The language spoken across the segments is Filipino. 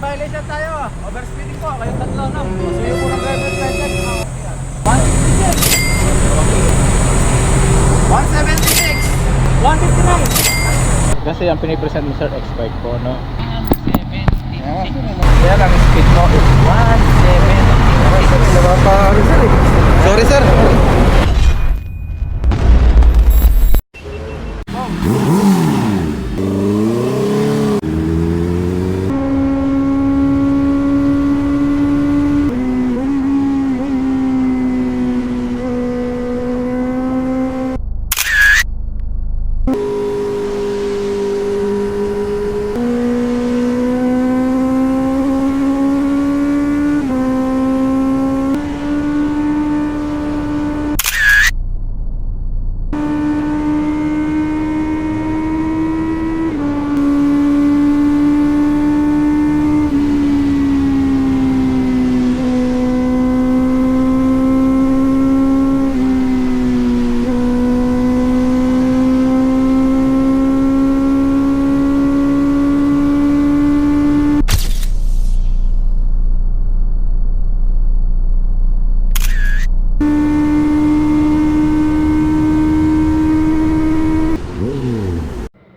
violation tayo. Overspeeding po. Kayong tatlo, no? Suyo po ng driver's license. Ah, yan. 176. 159. Kasi ang pinipresent mo sir, expired po, no? 176. Kaya lang, speed mo is 176. Napapa, ano sir eh. Sorry sir.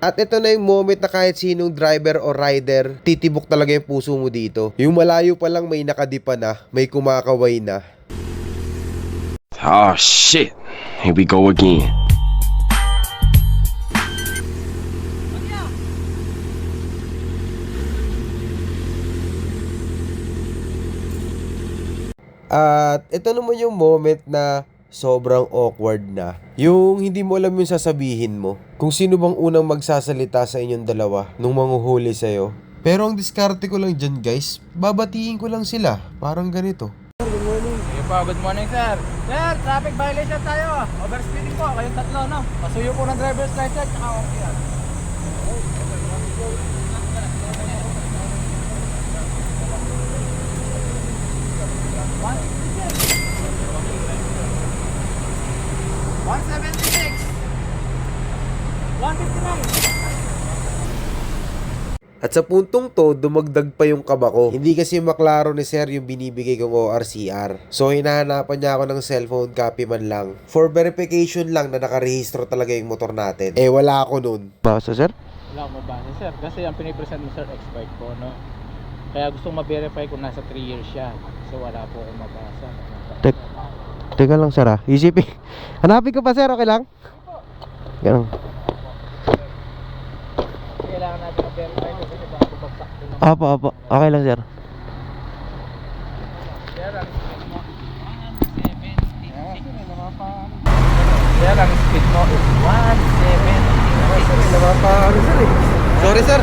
At ito na yung moment na kahit sinong driver o rider, titibok talaga yung puso mo dito. Yung malayo pa lang may nakadipa na, may kumakaway na. Oh shit. Here we go again. At ito naman yung moment na sobrang awkward na. Yung hindi mo alam yung sasabihin mo. Kung sino bang unang magsasalita sa inyong dalawa nung manghuhuli sa'yo. Pero ang diskarte ko lang dyan guys, babatiin ko lang sila. Parang ganito. Sige po, good morning sir. Sir, traffic violation tayo. Overspeeding po. Kayong tatlo, no? Pasuyo po ng driver's license. Tsaka okay yan. At sa puntong to, dumagdag pa yung kaba ko. Hindi kasi maklaro ni Sir yung binibigay kong ORCR. So, hinahanapan niya ako ng cellphone copy man lang. For verification lang na nakarehistro talaga yung motor natin. Eh, wala ako nun. Basta, Sir? Wala akong mabasa sir kasi ang pinipresent mo sir expired po no kaya gusto ma-verify kung nasa 3 years siya so wala po akong mabasa Tek. Teka lang, Sir, ah. Isipin. Hanapin ko pa, Sir. Okay lang? Ganun. kailangan natin ma-verify ko kasi baka bumagsak din ang Apo, apo. Okay lang, Sir. Sir, ang speed mo 176 Sir, ang speed mo is 176 Sorry, Sir.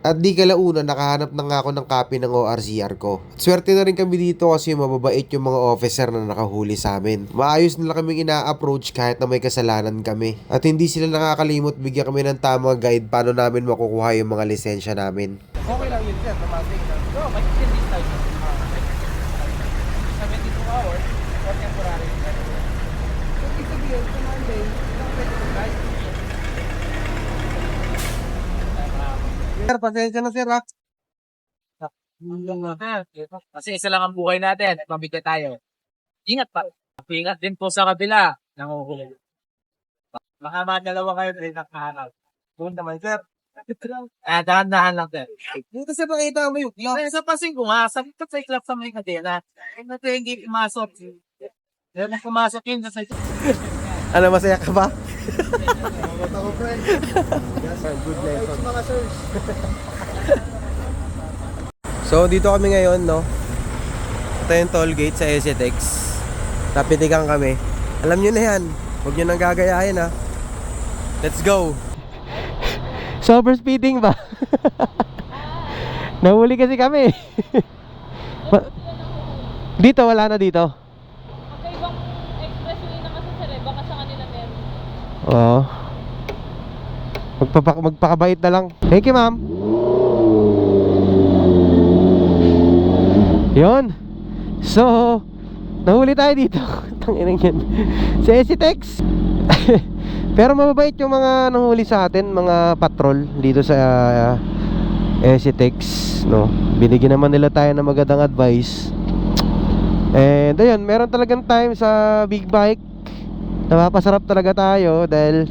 At di kalauna, nakahanap na nga ako ng copy ng ORCR ko. Swerte na rin kami dito kasi mababait yung mga officer na nakahuli sa amin. Maayos nila kaming ina-approach kahit na may kasalanan kami. At hindi sila nakakalimot bigyan kami ng tamang guide paano namin makukuha yung mga lisensya namin. Okay lang yun sir, tumating na So, may 15 days tayo sir. Ah, may 15 days tayo. 72 hours for temporary So, ibig sabihin, kung Monday, ilang pwede ko guys? Sir, pasensya na sir ha. Kasi isa lang ang buhay natin at mabigat tayo. Ingat pa. Ingat din po sa kabila. Nanguhuli. Baka mga dalawa kayo rin nakahanap. Doon naman, sir. Ah, dahan-dahan lang, sir. Dito sir, makita mo yung Kaya sa pasing ko nga, sabi ko sa club sa may kadena, ay nato hindi pumasok. Meron na pumasok yun sa. Ano, masaya ka ba? So, dito kami ngayon, no? Ito yung toll gate sa SETX. Tapitikan kami. Alam nyo na yan. Huwag nyo nang gagayahin, ha? Let's go! Sober speeding ba? Nahuli kasi kami. Dito, wala na dito. Magkaibang expressway na kasi sir eh. Baka sa kanila meron. Oo. Magpapa magpakabait na lang. Thank you, ma'am. Yon. So, nahuli tayo dito. Tanginang yan. Sa Esitex. Pero mababait yung mga nanghuli sa atin, mga patrol dito sa eh si Tex no binigyan naman nila tayo ng magandang advice and ayun meron talagang time sa big bike napapasarap talaga tayo dahil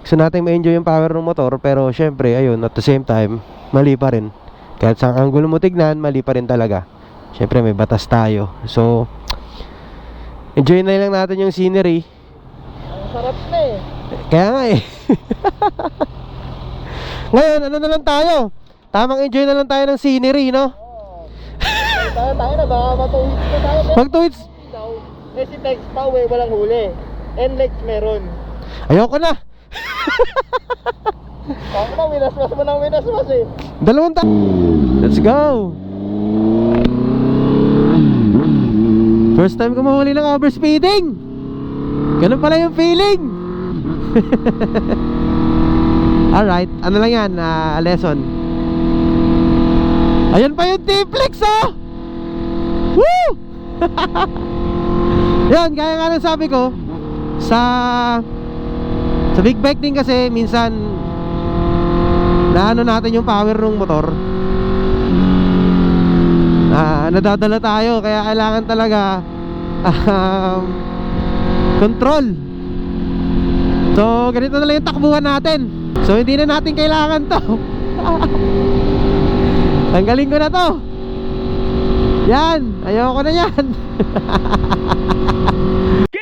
gusto natin ma-enjoy yung power ng motor pero syempre ayun at the same time mali pa rin. Kahit sa angulo mo tignan mali pa rin talaga. Syempre may batas tayo. So enjoy na lang natin yung scenery. Ang sarap na eh. kaya nga eh. Ngayon ano na lang tayo? Tamang enjoy na lang tayo ng scenery no? Tayo tayo na baka matuwid na tayo. Ikaw, eh si Tex pa eh, walang huli. NLEX meron. ayoko na Ako na, winasmas mo ng winasmas eh. Dalawang ta Let's go First time ko mahuli ng overspeeding Ganun pala yung feeling Alright, ano lang yan, ah, lesson Ayan pa yung T-Flex oh Woo! Yan, gaya nga ng sabi ko Sa Sa big bike din kasi minsan naano natin yung power ng motor. Ah, nadadala tayo kaya kailangan talaga um, control. So ganito na lang yung takbuhan natin. So hindi na natin kailangan to. Tanggalin ko na to. Yan ayoko na yan